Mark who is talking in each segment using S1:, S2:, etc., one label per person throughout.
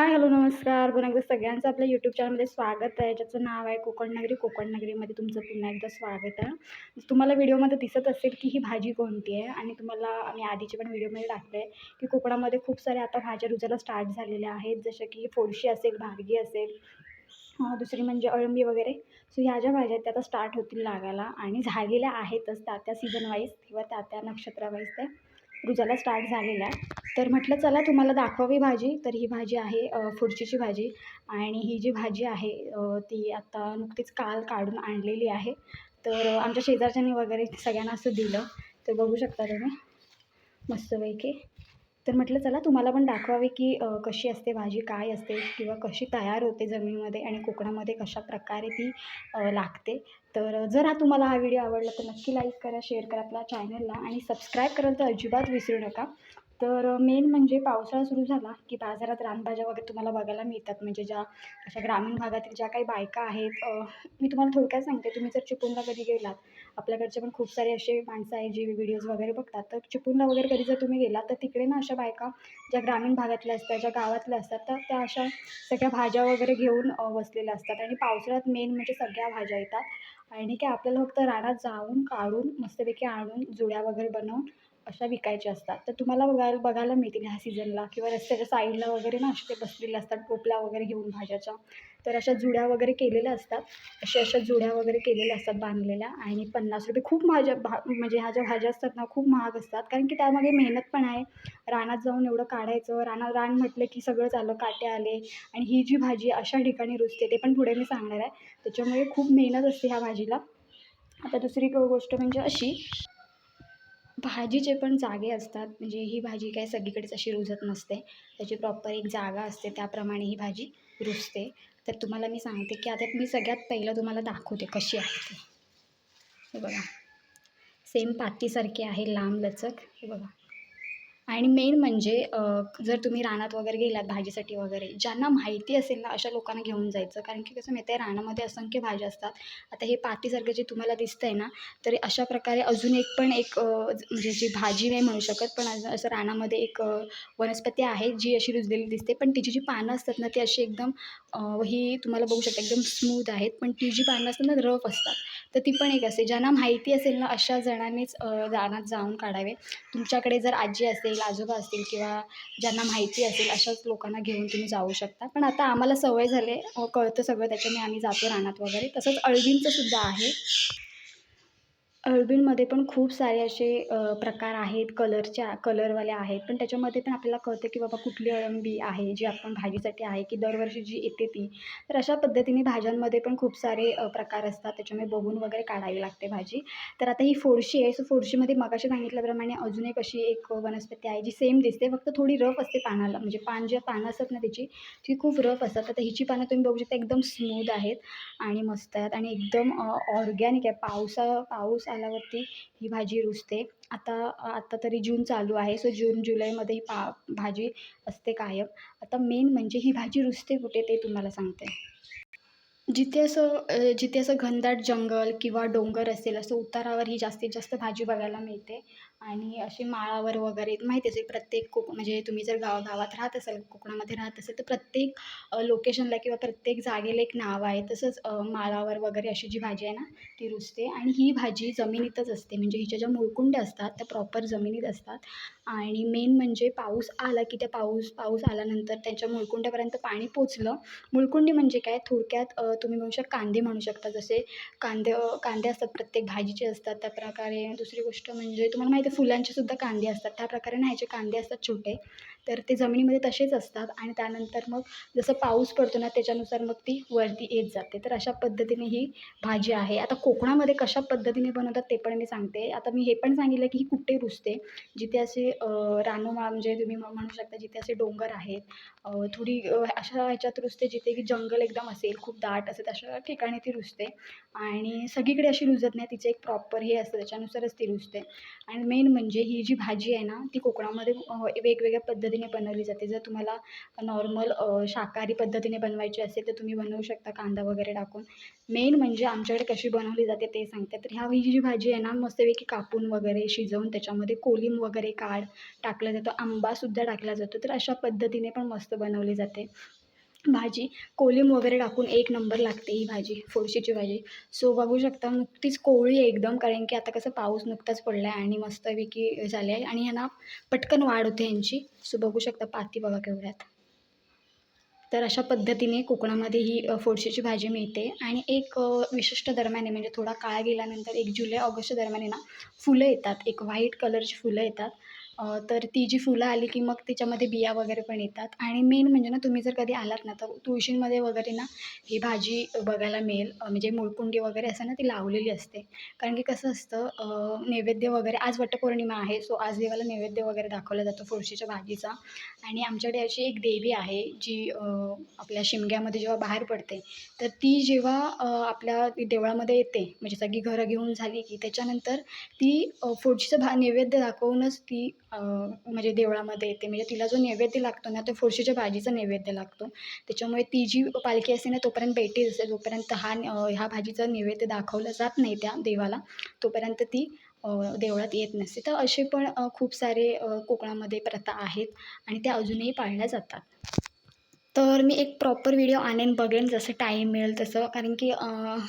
S1: Hi hello नमस्कार. पुन्हा एकदा सगळ्यांचं आपल्या यूट्यूब चॅनलमध्ये स्वागत आहे. ज्याचं नाव आहे कोकण नगरी कोकण नगरीमध्ये तुमचं पुन्हा एकदा स्वागत आहे. तुम्हाला व्हिडिओमध्ये दिसत असेल की ही भाजी कोणती आहे आणि तुम्हाला आम्ही आधीचे पण व्हिडिओमध्ये टाकलं आहे की कोकणामध्ये खूप साऱ्या आता भाज्या रुजायला स्टार्ट झालेल्या आहेत. जसं की फोडशी असेल भार्गी असेल दुसरी म्हणजे अळंबी वगैरे. सो ह्या ज्या भाज्या आहेत त्या आता स्टार्ट होतील लागायला आणि झालेल्या आहेतच. त्या त्या सीझन वाईज किंवा त्या त्या नक्षत्रावाईज त्या रुजायला स्टार्ट झालेल्या आहे. तर म्हटलं चला तुम्हाला दाखवावी भाजी. तर ही भाजी आहे फुडचीची भाजी. आणि ही जी भाजी आहे ती आता नुकतीच काल काढून आणलेली आहे. तर आमच्या शेजारच्यांनी वगैरे सगळ्यांना असं दिलं. तर बघू शकता तुम्ही. मस्तपैकी तर म्हटलं चला तुम्हाला पण दाखवावे की कशी असते भाजी काय असते किंवा कशी तयार होते जमिनीमध्ये आणि कोकणामध्ये कशा प्रकारे ती लागते. तर जर हा तुम्हाला हा व्हिडिओ आवडला तर नक्की लाईक करा शेअर करा आपल्या चॅनलला आणि सबस्क्राईब करायला तर अजिबात विसरू नका. तर मेन म्हणजे पावसाळा सुरू झाला की बाजारात रानभाज्या वगैरे तुम्हाला बघायला मिळतात. म्हणजे ज्या अशा ग्रामीण भागातील ज्या काही बायका आहेत मी तुम्हाला थोडक्यात सांगते. तुम्ही जर चिपळूणला कधी गेलात आपल्याकडचे पण खूप सारे असे माणसं आहेत जे व्हिडिओज वगैरे बघतात. तर चिपळूणला वगैरे कधी जर तुम्ही गेलात तर तिकडे ना अशा बायका ज्या ग्रामीण भागातल्या असतात ज्या गावातल्या असतात तर त्या अशा सगळ्या भाज्या वगैरे घेऊन बसलेल्या असतात. आणि पावसाळ्यात मेन म्हणजे सगळ्या भाज्या येतात. आणि काय आपल्याला फक्त रानात जाऊन काढून मस्तपैकी आणून जुड्या वगैरे बनवून अशा विकायच्या असतात. तर तुम्हाला बघायला बघायला मिळतील ह्या सीझनला. किंवा रस्त्याच्या साईडला वगैरे ना असे ते बसलेले असतात टोपल्या वगैरे घेऊन भाज्याच्या. तर अशा जुड्या वगैरे केलेल्या असतात. अशा अशा जुड्या वगैरे केलेल्या असतात बांधलेल्या. आणि पन्नास रुपये खूप भाज्या भा म्हणजे ह्या ज्या भाज्या असतात ना खूप महाग असतात. कारण की त्यामागे मेहनत पण आहे. रानात जाऊन एवढं काढायचं. रानात रान म्हटलं की सगळंच आलं काटे आले. आणि ही जी भाजी अशा ठिकाणी रुजते. ते पण पुढे मी सांगणार आहे. त्याच्यामुळे खूप मेहनत असते ह्या भाजीला. आता दुसरी गोष्ट म्हणजे अशी भाजीचे पण जागे असतात. म्हणजे ही भाजी काय सगळीकडेच अशी रुजत नसते. त्याची प्रॉपर एक जागा असते. त्याप्रमाणे ही भाजी रुजते. तर तुम्हाला मी सांगते की आता मी सगळ्यात पहिलं तुम्हाला दाखवते कशी आहे ती. हे बघा. सेम पातीसारखी आहे लांब लचक. हे बघा. आणि मेन म्हणजे जर तुम्ही रानात वगैरे गेलात भाजीसाठी वगैरे ज्यांना माहिती असेल ना अशा लोकांना घेऊन जायचं. कारण की कसं माहिती आहे रानामध्ये असंख्य भाज्या असतात. आता हे पातीसारखं जे तुम्हाला दिसतं आहे ना तर अशा प्रकारे अजून एक पण एक ज- म्हणजे जी भाजी नाही म्हणू शकत पण अजून असं रानामध्ये एक वनस्पती आहे जी अशी रुजलेली दिसते. पण तिची जी पानं असतात ना ती अशी एकदम ही तुम्हाला बघू शकता एकदम स्मूथ आहेत. पण ती जी पानं असतात ना रफ असतात. तर ती पण एक असते. ज्यांना माहिती असेल ना अशा जणांनीच रानात जाऊन काढावे. तुमच्याकडे जर आजी असेल आजोबा असतील किंवा ज्यांना माहिती असेल अशाच लोकांना घेऊन तुम्ही जाऊ शकता. पण आता आम्हाला सवय झाले कळतं सगळं. त्याच्याने आम्ही जातो रानात वगैरे. तसंच अळवींचं सुद्धा आहे. अळबीमध्ये पण खूप सारे असे प्रकार आहेत. कलरच्या कलरवाल्या आहेत. पण त्याच्यामध्ये पण आपल्याला कळतं की बाबा कुठली अळंबी आहे जी आपण भाजीसाठी आहे की दरवर्षी जी येते ती. तर अशा पद्धतीने भाज्यांमध्ये पण खूप सारे प्रकार असतात. त्याच्यामुळे बघून वगैरे काढावी लागते भाजी. तर आता ही फोडशी आहे. सो फोडशीमध्ये मगाशी सांगितल्याप्रमाणे अजून एक अशी एक वनस्पती आहे जी सेम दिसते. फक्त थोडी रफ असते पानाला. म्हणजे पान जे पानं असतात ना त्याची ती खूप रफ असतात. आता हिची पानं तुम्ही बघू शकता एकदम स्मूद आहेत आणि मस्त आहेत. आणि एकदम ऑर्गॅनिक आहे. पावसा पाऊस सालावरती ही भाजी रुजते. आता आता तरी जून चालू आहे. सो जून जुलैमध्ये ही पा भाजी असते कायम. आता मेन म्हणजे ही भाजी रुजते कुठे ते तुम्हाला सांगते. जिथे असं जिथे असं घनदाट जंगल किंवा डोंगर असेल असं उतारावर ही जास्तीत जास्त भाजी बघायला मिळते. आणि अशी माळावर वगैरे माहिती असेल प्रत्येक कोक म्हणजे तुम्ही जर गाव गावात राहत असाल कोकणामध्ये राहत असेल तर प्रत्येक लोकेशनला किंवा प्रत्येक जागेला एक नाव आहे. तसंच माळावर वगैरे अशी जी भाजी आहे ना ती रुजते. आणि ही भाजी जमिनीतच असते. म्हणजे हिच्या ज्या मुळकुंड्या असतात त्या प्रॉपर जमिनीत असतात. आणि मेन म्हणजे पाऊस आला की त्या पाऊस पाऊस आल्यानंतर त्यांच्या मुळकुंड्यापर्यंत पाणी पोचलं. मुळकुंडी म्हणजे काय? थोडक्यात तुम्ही म्हणू शकता कांदे म्हणू शकता जसे कांदे कांदे असतात प्रत्येक भाजीचे असतात त्या प्रकारे. दुसरी गोष्ट म्हणजे तुम्हाला माहिती आहे फुलांचे सुद्धा कांदे असतात. त्या प्रकारे ना ह्याचे कांदे असतात छोटे. तर ते जमिनीमध्ये तसेच असतात आणि त्यानंतर मग जसं पाऊस पडतो ना त्याच्यानुसार मग ती वरती येत जाते. तर अशा पद्धतीने ही भाजी आहे. आता कोकणामध्ये कशा पद्धतीने बनवतात ते पण मी सांगते. आता मी हे पण सांगितलं की ही कुठे रुजते? जिथे असे रानोमा रानोमाळ म्हणजे तुम्ही म्हणू शकता जिथे असे डोंगर आहेत थोडी अशा ह्याच्यात रुजते जिथे की जंगल एकदम असेल खूप दाट असेल अशा ठिकाणी ती रुजते. आणि सगळीकडे अशी रुजत नाही तिचं एक प्रॉपर हे असतं त्याच्यानुसारच ती रुजते. आणि मेन म्हणजे ही जी भाजी आहे ना ती कोकणामध्ये वेगवेगळ्या पद्धतीने बनवली जाते. जर तुम्हाला नॉर्मल शाकाहारी पद्धतीने बनवायची असेल तर तुम्ही बनवू शकता कांदा वगैरे टाकून. मेन म्हणजे आमच्याकडे कशी बनवली जाते ते सांगते. तर ह्या ही जी भाजी आहे ना मस्तपैकी कापून वगैरे शिजवून त्याच्यामध्ये कोलिम वगैरे काढ टाकला जातो आंबासुद्धा टाकला जातो. तर अशा पद्धतीने पण मस्त बनवली जाते. भाजी कोलिम वगैरे टाकून एक नंबर लागते ही भाजी फोडशीची भाजी. सो बघू शकता नुकतीच कोवळी एकदम कारण की आता कसं पाऊस नुकताच पडला आहे आणि मस्तपैकी झाले आहे. आणि ह्यांना पटकन वाढ होते यांची सो बघू शकता पाती बघा केवढ्यात. तर अशा पद्धतीने कोकणामध्ये ही फोडशीची भाजी मिळते. आणि एक विशिष्ट दरम्यान आहे म्हणजे थोडा काळ गेल्यानंतर एक जुलै ऑगस्ट दरम्यान ना फुलं येतात. एक व्हाईट कलरची फुलं येतात. तर ती जी फुलं आली की मग त्याच्यामध्ये बिया वगैरे पण येतात. आणि मेन म्हणजे ना तुम्ही जर कधी आलात ना तर तुळशीमध्ये वगैरे ना ही भाजी बघायला मिळेल. म्हणजे मुळकुंडी वगैरे असं ना ती लावलेली असते. कारण की कसं असतं नैवेद्य वगैरे आज वटपौर्णिमा आहे सो आज देवाला नैवेद्य वगैरे दाखवला जातो फोडशीच्या भाजीचा. आणि आमच्याकडे अशी एक देवी आहे जी आपल्या शिमग्यामध्ये जेव्हा बाहेर पडते तर ती जेव्हा आपल्या देवळामध्ये येते म्हणजे सगळी घरं घेऊन झाली की त्याच्यानंतर ती अ, फोडशीचं भा नैवेद्य दाखवूनच ती म्हणजे देवळामध्ये येते. म्हणजे तिला जो नैवेद्य लागतो ना तो फोडशीच्या भाजीचा नैवेद्य लागतो. त्याच्यामुळे ती जी पालखी असते ना तोपर्यंत बेटी असते. जोपर्यंत हा ह्या भाजीचा नैवेद्य दाखवलं जात नाही त्या देवाला तोपर्यंत ती देवळात येत नसते. तर असे पण खूप सारे कोकणामध्ये प्रथा आहेत आणि त्या अजूनही पाळल्या जातात. तर मी एक प्रॉपर व्हिडिओ आणेन बघेन जसं टाईम मिळेल तसं. कारण की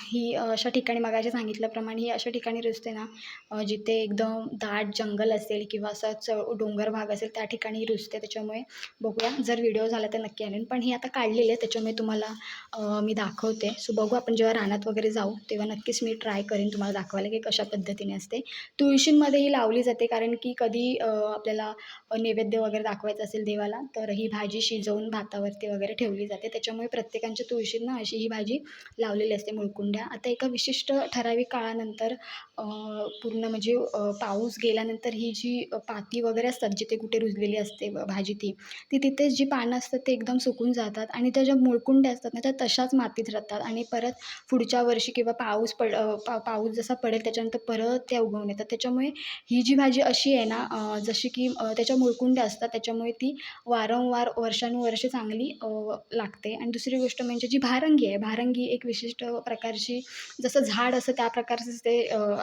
S1: ही अशा ठिकाणी मगाशी सांगितल्याप्रमाणे ही अशा ठिकाणी रुजते ना जिथे एकदम दाट जंगल असेल किंवा असा च डोंगर भाग असेल त्या ठिकाणी रुजते त्याच्यामुळे बघूया. जर व्हिडिओ झाला तर नक्की आणेन. पण ही आता काढलेली आहे त्याच्यामुळे तुम्हाला मी दाखवते. सो बघू आपण जेव्हा रानात वगैरे जाऊ तेव्हा नक्कीच मी ट्राय करेन तुम्हाला दाखवायला की कशा पद्धतीने असते. तुळशींमध्ये ही लावली जाते. कारण की कधी आपल्याला नैवेद्य वगैरे दाखवायचं असेल देवाला तर ही भाजी शिजवून भातावरती वगैरे वगैरे ठेवली जाते. त्याच्यामुळे प्रत्येकांच्या तुळशींना अशी ही भाजी लावलेली असते मुळकुंड्या. आता एका विशिष्ट ठराविक काळानंतर पूर्ण म्हणजे पाऊस गेल्यानंतर ही जी पाती वगैरे असतात जिथे कुठे रुजलेली असते भाजी ती ती तिथेच जी पानं असतात ते एकदम सुकून जातात आणि त्या ज्या मुळकुंड्या असतात ना त्या तशाच मातीत राहतात आणि परत पुढच्या वर्षी किंवा पाऊस पड पा पाऊस जसा पडेल त्याच्यानंतर परत त्या उगवून येतात. त्याच्यामुळे ही जी भाजी अशी आहे ना जशी की त्याच्या मुळकुंड्या असतात त्याच्यामुळे ती वारंवार वर्षानुवर्षे चांगली लागते. आणि दुसरी गोष्ट म्हणजे जी भारंगी आहे भारंगी एक विशिष्ट प्रकारची जसं झाड असं त्या प्रकारचं ते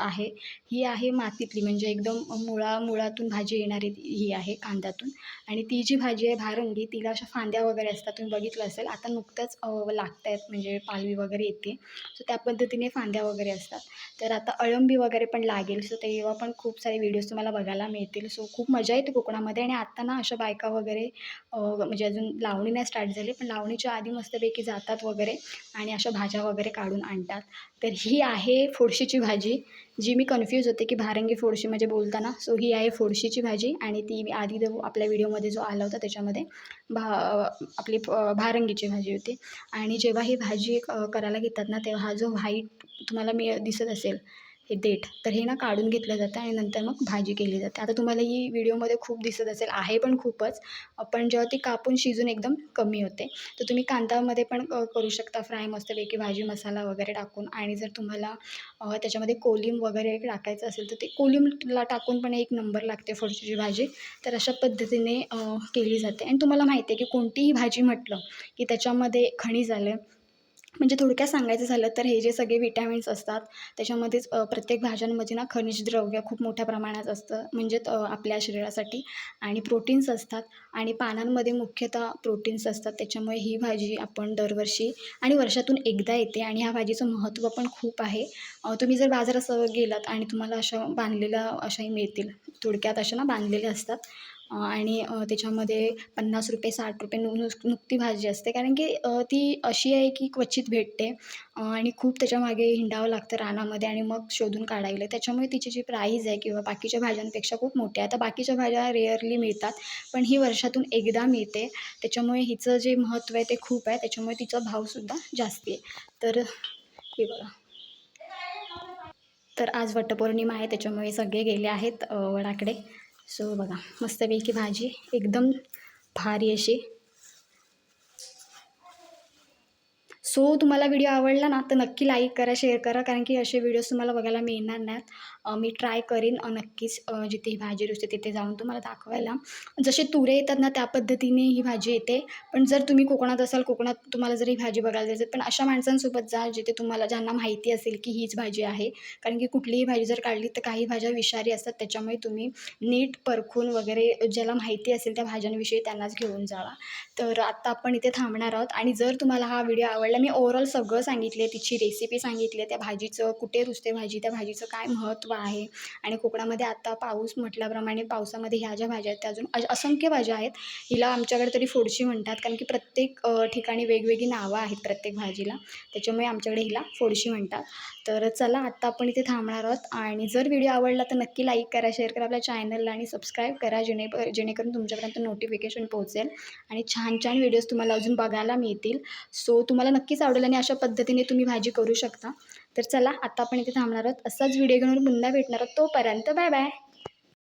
S1: आहे. ही आहे मातीतली म्हणजे एकदम मुळा मुळातून भाजी येणारी ही आहे कांद्यातून. आणि ती जी भाजी आहे भारंगी तिला अशा फांद्या वगैरे असतात तुम्ही बघितलं असेल. आता नुकतंच लागत आहेत म्हणजे पालवी वगैरे येते. सो त्या पद्धतीने फांद्या वगैरे असतात. तर आता अळंबी वगैरे पण लागेल. सो तेव्हा पण खूप सारे व्हिडिओज तुम्हाला बघायला मिळतील. सो खूप मजा येते कोकणामध्ये. आणि आता ना अशा बायका वगैरे म्हणजे अजून लावणी नाही स्टार्ट झाली पण लावणीच्या आधी मस्तपैकी जातात वगैरे आणि अशा भाज्या वगैरे काढून आणतात. तर ही आहे फोडशीची भाजी जी मी कन्फ्यूज होते की भारंगी फोडशी म्हणजे बोलताना. सो ही आहे फोडशीची भाजी आणि ती मी आधी जो आपल्या व्हिडिओमध्ये जो आला होता त्याच्यामध्ये भा आपली भारंगीची भाजी होती. आणि जेव्हा ही भाजी करायला घेतात ना तेव्हा हा जो व्हाईट तुम्हाला मी दिसत असेल हे देठ तर हे ना काढून घेतलं जातं आणि नंतर मग भाजी केली जाते. आता तुम्हाला ही व्हिडिओमध्ये खूप दिसत असेल आहे पण खूपच. पण जेव्हा ती कापून शिजून एकदम कमी होते तर तुम्ही कांदामध्ये पण करू शकता फ्राय मस्तपैकी भाजी मसाला वगैरे टाकून. आणि जर तुम्हाला त्याच्यामध्ये कोलिम वगैरे टाकायचं असेल तर ते कोलिमला टाकून पण एक नंबर लागते फरशीची भाजी. तर अशा पद्धतीने केली जाते. आणि तुम्हाला माहिती आहे की कोणतीही भाजी म्हटलं की त्याच्यामध्ये खनिज आलं म्हणजे थोडक्यात सांगायचं झालं तर हे जे सगळे विटॅमिन्स असतात त्याच्यामध्येच प्रत्येक भाज्यांमध्ये ना खनिज द्रव्य खूप मोठ्या प्रमाणात असतं म्हणजेच आपल्या शरीरासाठी. आणि प्रोटीन्स असतात आणि पानांमध्ये मुख्यतः प्रोटीन्स असतात त्याच्यामुळे ही भाजी आपण दरवर्षी आणि वर्षातून एकदा येते आणि ह्या भाजीचं महत्त्व पण खूप आहे. तुम्ही जर बाजारात गेलात आणि तुम्हाला अशा बांधलेल्या अशाही मिळतील थोडक्यात अशा ना बांधलेल्या असतात. आणि त्याच्यामध्ये पन्नास रुपये साठ रुपये नु नुस नुकती भाजी असते. कारण की ती अशी आहे की क्वचित भेटते. आणि खूप त्याच्यामागे हिंडावं लागतं रानामध्ये आणि मग शोधून काढायला त्याच्यामुळे तिची जी प्राईज आहे किंवा बाकीच्या भाज्यांपेक्षा खूप मोठी आहे. आता बाकीच्या भाज्या रेअरली मिळतात पण ही वर्षातून एकदा मिळते. त्याच्यामुळे हिचं जे महत्त्व आहे ते खूप आहे. त्याच्यामुळे तिचा भावसुद्धा जास्ती आहे. तर हे बघा. तर आज वटपौर्णिमा आहे. त्याच्यामुळे सगळे गेले आहेत वडाकडे. सो बघा मस्तपैकी भाजी एकदम भारी अशी. सो तुम्हाला व्हिडिओ आवडला ना तर नक्की लाईक करा शेअर करा कारण की असे व्हिडिओज तुम्हाला बघायला मिळणार नाहीत. मी ट्राय करीन नक्कीच जिथे ही भाजी रुजते तिथे जाऊन तुम्हाला दाखवायला. जसे तुरे येतात ना त्या पद्धतीने ही भाजी येते. पण जर तुम्ही कोकणात असाल कोकणात तुम्हाला जर ही भाजी बघायला जायचं पण अशा माणसांसोबत जा जिथे तुम्हाला ज्यांना माहिती असेल की हीच भाजी आहे. कारण की कुठलीही भाजी जर काढली तर काही भाज्या विषारी असतात त्याच्यामुळे तुम्ही नीट परखून वगैरे ज्याला माहिती असेल त्या भाज्यांविषयी त्यांनाच घेऊन जावा. तर आत्ता आपण इथे थांबणार आहोत. आणि जर तुम्हाला हा व्हिडिओ आवडला मी ओव्हरऑल सगळं सांगितले तिची रेसिपी सांगितली त्या भाजीचं कुठे रुजते भाजी त्या भाजीचं काय महत्त्व आहे? आणि कोकणामध्ये आता पाऊस म्हटल्याप्रमाणे पावसामध्ये ह्या ज्या भाज्या आहेत त्या अजून असंख्य भाज्या आहेत. हिला आमच्याकडे तरी फोडशी म्हणतात कारण की प्रत्येक ठिकाणी वेगवेगळी नावं आहेत प्रत्येक भाजीला. त्याच्यामुळे आमच्याकडे हिला फोडशी म्हणतात. तर चला आत्ता आपण इथे थांबणार आहोत. आणि जर व्हिडिओ आवडला तर नक्की लाईक करा शेअर करा आपल्या चॅनलला आणि सबस्क्राईब करा जेणे जेणेकरून तुमच्यापर्यंत नोटिफिकेशन पोहोचेल. आणि छान छान व्हिडिओज तुम्हाला अजून बघायला मिळतील. सो तुम्हाला नक्की नक्कीच आवडेल आणि अशा पद्धतीने तुम्ही भाजी करू शकता. तर चला आता आपण इथे थांबणार आहोत. असाच व्हिडिओ घेऊन पुन्हा भेटणार आहोत. तोपर्यंत बाय बाय.